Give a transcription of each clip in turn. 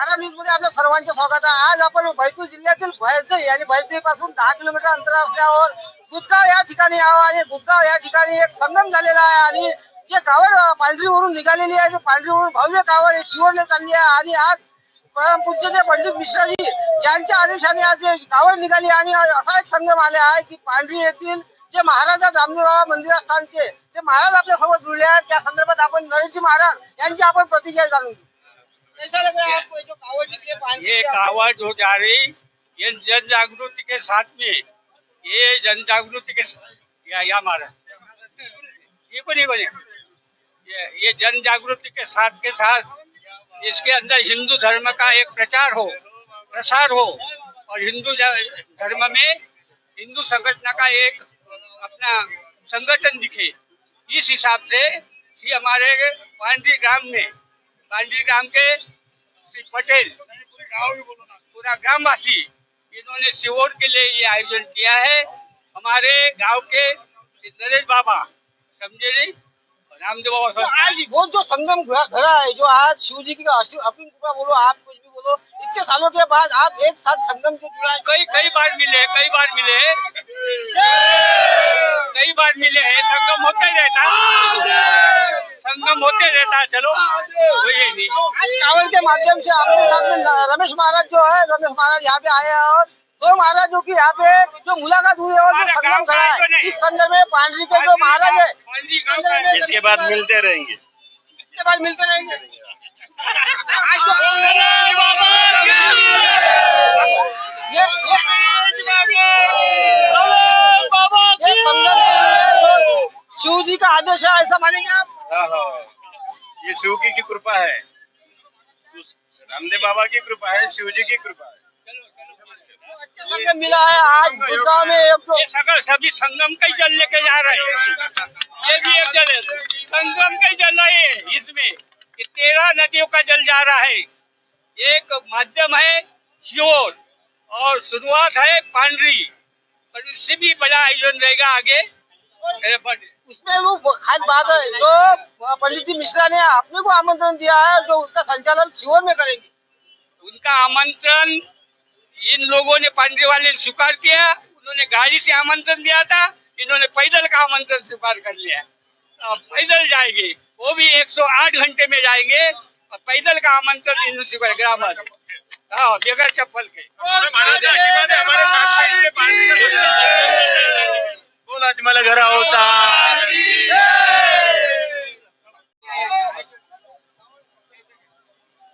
आरा न्यूजमध्ये आपल्या सर्वांचे स्वागत आहे. आज आपण बैतूल जिल्ह्यातील भैरजई आणि भैरजई पासून दहा किलोमीटर अंतर असल्यावर गुपगाव या ठिकाणी आहो आणि गुपगाव या ठिकाणी एक संगम झालेला आहे आणि जे कावड पांढरीवरून निघालेली आहे पांढरीवरून भव्य कावड हे शिवरले चालली आहे आणि आज परमपूज्य जे पंडित मिश्राजी यांच्या आदेशाने आज कावड निघाली आणि असा एक संगम आला आहे की पांढरी येथील जे महाराजा रामदेव बाबा मंदिरस्थानचे ते महाराज आपल्यासोबत जुळले आहेत त्या संदर्भात आपण नरेशजी महाराज यांची आपण प्रतिक्रिया जाणून घेऊ. कैसा लग रहा है आपको जो कावड़ निकली ये कावड़ जो जा रही ये जन जागृति के साथ में ये जन जागृति के या, या मारा। ये को नहीं नहीं ये ये जन जागृति के साथ के साथ इसके अंदर हिंदू धर्म का एक प्रचार हो प्रसार हो और हिंदू धर्म में हिंदू संगठन का एक अपना संगठन दिखे। इस हिसाब से ही हमारे पांडी ग्राम में पांडी ग्राम के श्री पटेल पूरा ग्रामवासी इन्होंने शिवोर के लिए ये आयोजन किया है। हमारे गाँव के नरेश बाबा समझे नहीं? रामदेव बाबा तो आज वो जो संगम घड़ा घड़ा है जो आज शिव जी की अपनी कृपा बोलो आप कुछ भी बोलो इतने सालों के बाद आप एक साथ संगम से जुड़ा कई कई बार मिले कई बार मिले। कई बार मिले हैं संगम होते रहता संगम होते रहता है चलो ये कावड़ के माध्यम से आपके साथ में न- रमेश महाराज जो है रमेश महाराज यहाँ पे आए हैं और दो महाराज जो की यहाँ पे जो मुलाकात हुई है और जो संगम खड़ा है इस संदर्भ में पांडरी के जो महाराज है। इसके बाद मिलते रहेंगे इसके बाद मिलते रहेंगे ये ये संगम जो शिव जी का आदेश है ऐसा मानेंगे आप। ये शिव की की कृपा है। रामदेव बाबा की कृपा है शिव जी की कृपा है। अच्छा मिला है आज गुड़गांव में एक ये सभी संगम का ही जल लेके जा रहे हैं। ये भी एक जल है। संगम का ही जल है इसमें ये तेरह नदियों का जल जा रहा है। एक माध्यम है शियोर और शुरुआत है पांडरी। और इससे भी बड़ा आयोजन रहेगा आगे। ए, उसमें वो खास बात है जो पंडित जी मिश्रा ने अपने को आमंत्रण दिया है जो उसका संचालन शिवर में करेंगे उनका आमंत्रण इन लोगों ने पांडे वाले स्वीकार किया उन्होंने गाड़ी से आमंत्रण दिया था इन्होंने पैदल का आमंत्रण स्वीकार कर लिया पैदल जाएँगे वो भी 108 घंटे में जाएँगे और पैदल का आमंत्रण इन्होंने स्वीकार ग्रामर हाँ बगैर चप्पल के बोल मला होता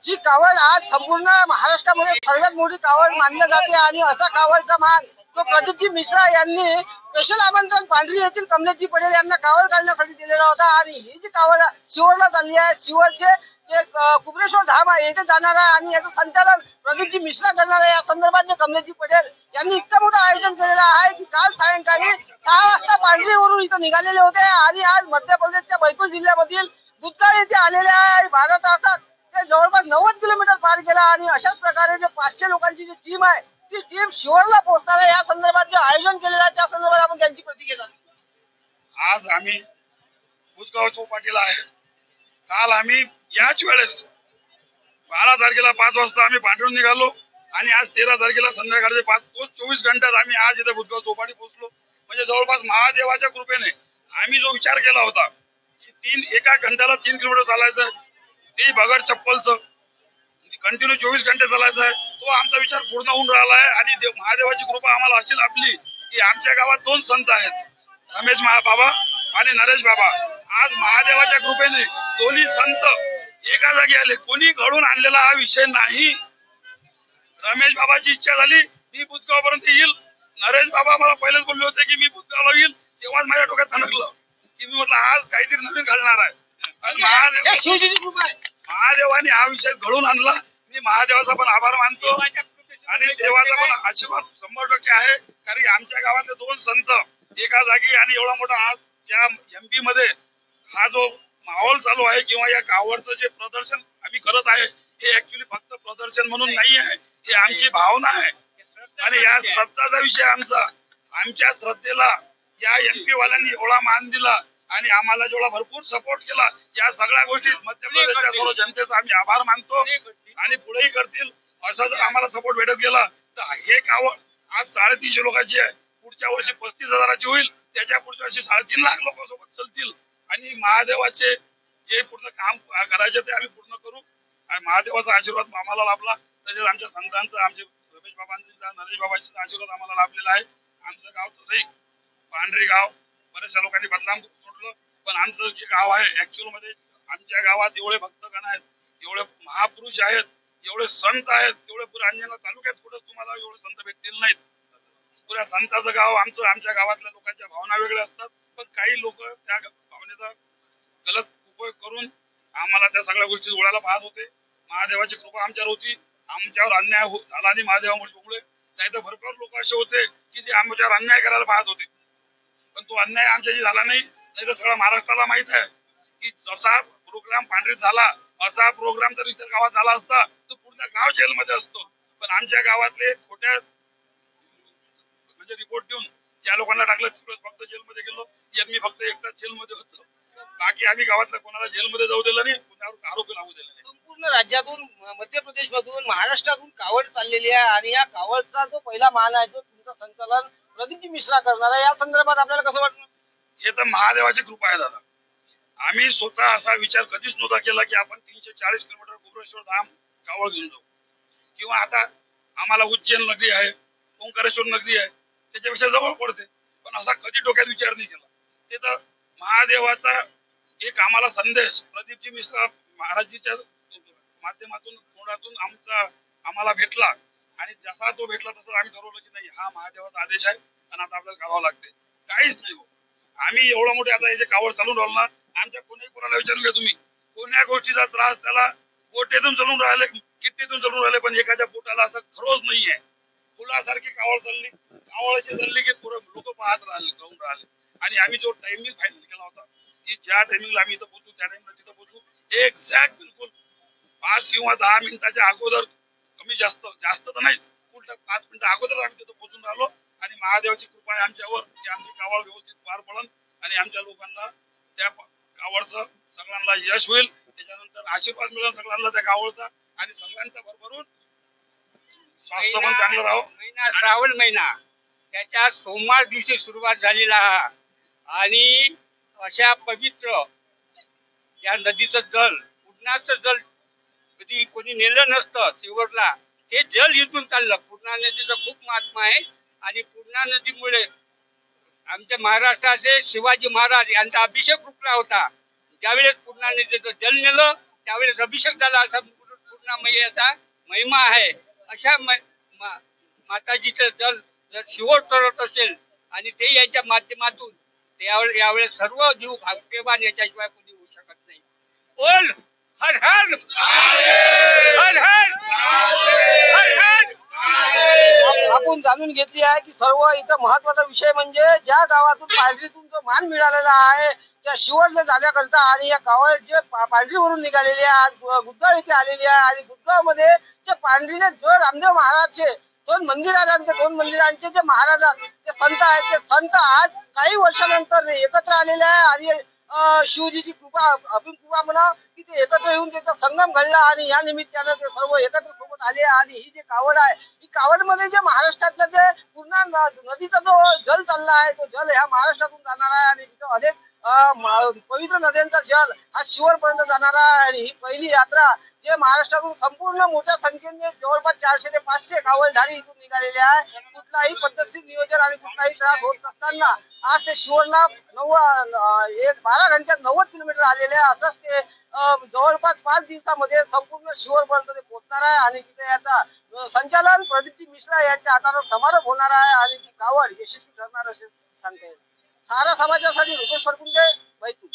जी कावड आज संपूर्ण महाराष्ट्रामध्ये सर्वात मोठी कावड मानली जाते आणि असा कावडचा मान तो प्रदीपजी मिश्रा यांनी स्पेशल आमंत्रण पांढरी येथील कमलेशजी पटेल यांना कावड घालण्यासाठी दिलेला होता. आणि ही जी कावड शिवरला चालली आहे शिवरचे जे कुबरेश्वर धाम आहे येथे जाणार आहे आणि याचं संचालन प्रदीपजी मिश्रा करणार आहे. या संदर्भात जे कमलेशजी पटेल यांनी इतकं मोठं आयोजन केलेलं आहे की काल सायंकाळी सहा वाजता पांढरीवरून इथं निघालेले होते आणि आज मध्य प्रदेशच्या बैतूल जिल्ह्यामधील गुप्ता येथे आलेले आहे. भारत तासात ते जवळपास नव्वद किलोमीटर पार केला आणि अशाच प्रकारे जे पाचशे लोकांची जी टीम आहे ती टीम शिवरला पोहोचणार आहे. या संदर्भात जे आयोजन केलेलं आहे त्या संदर्भात आपण त्यांची प्रतिक्रिया जाणून आज आम्ही बुधगाव चौपाटीला आहे. काल आम्ही याच वेळेस बारा तारखेला पाच वाजता आम्ही पांढरून निघालो आणि आज तेरा तारखेला संध्याकाळचे पाच चोवीस घंट्यात आम्ही आज इथे बुधगाव चौपाटी पोहोचलो. म्हणजे जवळपास महादेवाच्या कृपेने आम्ही जो विचार केला होता की तीन एका घंट्याला तीन किलोमीटर चालायचं ते भगड चप्पलचं कंटिन्यू चोवीस घंटे चालायचं आहे तो आमचा विचार पूर्ण होऊन राहिला आहे आणि महादेवाची कृपा आम्हाला अशी लाभली की आमच्या गावात दोन संत आहेत रमेश महाबाबा आणि नरेश बाबा. आज महादेवाच्या कृपेने दोन्ही संत एका जागी आले. कोणी घडून आणलेला हा विषय नाही. रमेश बाबाची इच्छा झाली मी बुधगाव पर्यंत येईल. नरेश बाबा मला पहिलेच बोलले होते की मी बुधगावला येईल तेव्हाच माझ्या डोक्यात खणकलं की मी म्हटलं आज काहीतरी नवीन घडणार आहे. महादेवाने हा विषय घडून आणला. मी महादेवाचा पण आभार मानतो. आणि देवाचा पण आशीर्वाद शंभर टक्के आहे. कारण की आमच्या गावातले दोन संत एका जागी आणि एवढा मोठा आज या एमपी मध्ये हा जो माहोल चालू आहे किंवा या गावाचं जे प्रदर्शन आम्ही करत आहे हे ऍक्च्युली फक्त प्रदर्शन म्हणून नाही आहे हे आमची भावना आहे. आणि या श्रद्धाचा विषय आमचा. आमच्या श्रद्धेला या एमपी वाल्यांनी एवढा मान दिला आणि आम्हाला जेवढा भरपूर सपोर्ट केला या सगळ्या गोष्टीत मध्य प्रदेशच्या सर्व जनतेचा आम्ही आभार मानतो आणि पुढेही करतील असा जर आम्हाला सपोर्ट भेटत गेला तर हे गाव आज साडेतीनशे लोकांची आहे. पुढच्या वर्षी पस्तीस हजाराची होईल. त्याच्या पुढच्या वर्षी साडेतीन लाख लोकांसोबत चलतील. आणि महादेवाचे जे पूर्ण काम करायचे ते आम्ही पूर्ण करू. आणि महादेवाचा आशीर्वाद आम्हाला लाभला. तसेच आमच्या संतांचा आमचे रमेश बाबांचा नरेश बाबांचा आशीर्वाद आम्हाला लाभलेला आहे. आमचं गाव तसंही पांढरे गाव. बऱ्याचशा लोकांनी बदनाम सोडलं. पण आमचं जे गाव आहे ऍक्च्युअलमध्ये आमच्या गावात एवढे भक्तगण आहेत एवढे महापुरुष आहेत एवढे संत आहेत तेवढे पुऱ्या अंजना तालुक्यात कुठं तुम्हाला एवढे संत भेटतील नाहीत. पुऱ्या संताचं गाव आमचं आमच्या गावातल्या लोकांच्या भावना वेगळ्या असतात. पण काही लोक त्या भावनेचा गलत उपयोग करून आम्हाला त्या सगळ्या गोष्टी जोडायला पाहत होते. महादेवाची कृपा आमच्यावर होती. आमच्यावर अन्याय हो- झाला आणि महादेवामुळे नाही तर भरपूर लोक असे होते की ते आमच्यावर अन्याय करायला पाहत होते. पण तो अन्याय आमच्याशी झाला नाही. नाही तर सगळ्या महाराष्ट्राला माहीत आहे की जसा प्रोग्राम पांढरीत झाला असा प्रोग्राम जर इतर गावात झाला असता तर पूर्ण गाव जेलमध्ये असतो. पण आमच्या गावातले खोट्या म्हणजे रिपोर्ट देऊन ज्या लोकांना टाकलं तिकडे फक्त जेलमध्ये गेलो. यांनी फक्त एकटाच जेलमध्ये होतो. बाकी आम्ही गावातल्या कोणाला जेलमध्ये जाऊ दिलं नाही कुणावर आरोपी लागू दिला नाही. संपूर्ण राज्यातून म- मध्य प्रदेश मधून महाराष्ट्रातून कावड चाललेली आहे आणि या कावडचा जो पहिला मान आहे तो तुमचं संचालन प्रदीपजी मिश्रा करणार आहे. या संदर्भात आपल्याला कसं वाटतं? हे तर महादेवाची कृपा आहे दादा. आम्ही स्वतः असा विचार कधीच नव्हता केला की आपण तीनशे चाळीस किलोमीटर गोपेश्वर धाम कावळ घेऊन जाऊ. किंवा आता आम्हाला उज्जैन नगरी आहे ओंकारेश्वर नगरी आहे त्याच्यापेक्षा जवळ पडते पण असा कधी डोक्यात विचार नाही केला. ते तर महादेवाचा एक आम्हाला संदेश प्रदीपजी मिश्रा महाराजीच्या माध्यमातून तोंडातून आमचा आम्हाला भेटला. आणि जसा तो भेटला तसं आम्ही ठरवलं की नाही हा महादेवाचा आदेश आहे आणि आता आपल्याला करावं लागते काहीच नाही हो. आम्ही एवढं मोठे आता हे जे कावड चालून राहिलो ना आमच्या कोणी कोणाला विचारून घ्या तुम्ही. कोण्या गोष्टीचा त्रास त्याला बोटेतून चालून राहिले किट्टीतून चालून राहिले पण एखाद्या बोटाला असं खरोच नाहीये. फुलासारखी कावळ चालली. कावड अशी चालली की पुरं लोक पाहत राहिले जाऊन राहिले. आणि आम्ही जो टाइमिंग फायनल केला होता की ज्या टायमिंगला आम्ही इथं पोहोचू त्या टाइमला तिथं पोहोचू एक्झॅक्ट बिलकुल पाच किंवा दहा मिनिटाच्या अगोदर कमी जास्त जास्त तर नाहीच उलट पाच मिनिटं अगोदर आम्ही तिथं पोहोचून राहिलो. आणि महादेवाची कृपा आहे आमच्यावर की आमची कावळ व्यवस्थित पार पडन आणि आमच्या लोकांना त्या कावळचं कावडचं सगळ्यांना यश होईल. त्याच्यानंतर आशीर्वाद मिळेल सगळ्यांना त्या कावळचा आणि सगळ्यांचा भरभरून स्वास्थ्य पण चांगलं राहो. महिना श्रावण महिना. त्याच्या सोमवार दिवशी सुरुवात झालेला हा. आणि अशा पवित्र या नदीचं जल पूर्णाचं जल कधी कोणी नेलं नसतं सिवरला ते जल इथून चाललं. पूर्णा नदीचं खूप महात्मा आहे. आणि पूर्णा नदीमुळे आमच्या महाराष्ट्राचे शिवाजी महाराज यांचा अभिषेक रुपला होता. ज्यावेळेस पूर्णा नदीचं जल नेलं त्यावेळेस अभिषेक झाला असा पूर्णा मैयाचा महिमा आहे. अशा माताजीचं जल जर शिवड चढत असेल आणि ते यांच्या माध्यमातून त्यावेळेस यावेळेस सर्व जीव भाग्यवान याच्याशिवाय कोणी होऊ शकत नाही. बोल! हर हर हर! हर हर हर आप- आपण जाणून घेतली आहे की सर्व इथं महत्त्वाचा विषय म्हणजे ज्या गावातून पांढरीतून जो मान मिळालेला आहे त्या शिवडले जाण्याकरता आणि या गावात जे पांढरीवरून निघालेले आहे आज गुजराळ इथे आलेली आहे आणि गुजराळमध्ये जे पांढरीने जो रामदेव महाराजचे दोन मंदिर आणि ते दोन मंदिरांचे जे महाराज ते संत आहेत ते संत आज काही वर्षानंतर एकत्र आलेले आहे आणि शिवजीची कृपा आपण कृपा म्हणा की ते एकत्र येऊन त्याचा संगम घडला आणि या निमित्तानं ते सर्व एकत्र सोबत आले आणि ही जी कावड आहे ही कावडमध्ये जे महाराष्ट्रातलं जे पूर्ण नदीचा जो जल चालला आहे तो जल ह्या महाराष्ट्रातून जाणार आहे आणि तिथं अनेक पवित्र नद्यांचा जल हा शिवरपर्यंत जाणार आहे आणि ही पहिली यात्रा जे महाराष्ट्रातून संपूर्ण मोठ्या संख्येने जवळपास चारशे ते पाचशे कावडधारी इथून निघालेले आहे. कुठलाही पद्धतशीर नियोजन आणि कुठलाही त्रास होत नसताना आज ते शिवरला नव्वद एक बारा घंट्यात नव्वद किलोमीटर आलेले आहे. असंच ते जवळपास पाच दिवसामध्ये संपूर्ण शिवरपर्यंत ते पोहोचणार आहे आणि तिथे याचा संचालन प्रदीपजी मिश्रा यांच्या हाताने समारोप होणार आहे आणि ती कावड यशस्वी ठरणार असे सांगता येईल. सारा समाजासाठी रुपेश फडकुंजे माहिती.